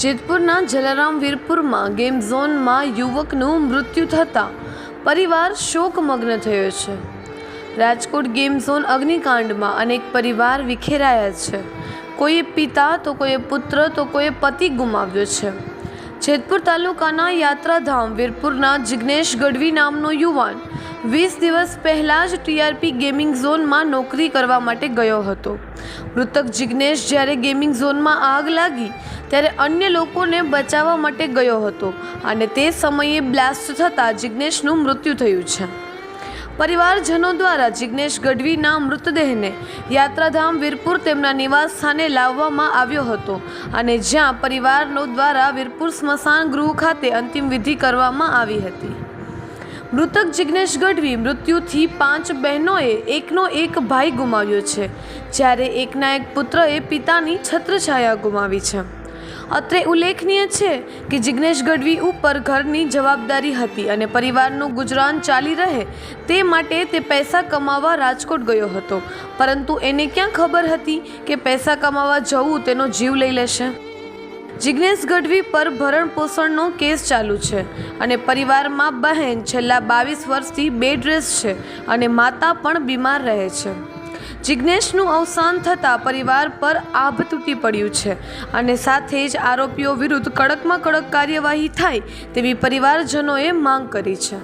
જેતપુરના Jalaram વીરપુરમાં game ઝોનમાં યુવકનું મૃત્યુ થતાં પરિવાર શોકમગ્ન થયો છે. રાજકોટ ગેમ ઝોન અગ્નિકાંડમાં અનેક પરિવાર વિખેરાયા છે. કોઈએ પિતા, તો કોઈએ પુત્ર, તો કોઈએ પતિ ગુમાવ્યો છે. જેતપુર તાલુકાના યાત્રાધામ વીરપુરના જિગ્નેશ ગઢવી નામનો યુવાન વીસ દિવસ પહેલાં જ ટીઆરપી ગેમિંગ ઝોનમાં નોકરી કરવા માટે ગયો હતો. મૃતક જિગ્નેશ જ્યારે ગેમિંગ ઝોનમાં આગ લાગી, ત્યારે અન્ય લોકોને બચાવવા માટે ગયો હતો અને તે સમયે બ્લાસ્ટ થતાં જિગ્નેશનું મૃત્યુ થયું છે. પરિવારજનો દ્વારા જિગ્નેશ ગઢવીના મૃતદેહને યાત્રાધામ વીરપુર તેમના નિવાસ સ્થાને લાવવામાં આવ્યો હતો અને જ્યાં પરિવારનો દ્વારા વીરપુર સ્મશાન ગૃહ ખાતે અંતિમ વિધિ કરવામાં આવી હતી. મૃતક જિગ્નેશ ગઢવી મૃત્યુથી પાંચ બહેનોએ એકનો એક ભાઈ ગુમાવ્યો છે, જ્યારે એકના એક પુત્રએ પિતાની છત્રછાયા ગુમાવી છે. અત્રે ઉલ્લેખનીય છે કે જિગ્નેશ ગઢવી ઉપર ઘરની જવાબદારી હતી અને પરિવારનું ગુજરાન ચાલી રહે તે માટે તે પૈસા કમાવા રાજકોટ ગયો હતો. પરંતુ એને ક્યાં ખબર હતી કે પૈસા કમાવા જવું તેનો જીવ લઈ લેશે? જિગ્નેશ ગઢવી પર ભરણ પોષણનો કેસ ચાલુ છે અને પરિવારમાં બહેન છેલ્લા બાવીસ વર્ષથી બેડ રેસ્ટ છે અને માતા પણ બીમાર રહે છે. જિગ્નેશનું અવસાન થતાં પરિવાર પર આભ તૂટી પડ્યું છે અને સાથે જ આરોપીઓ વિરુદ્ધ કડકમાં કડક કાર્યવાહી થાય તેવી પરિવારજનોએ માંગ કરી છે.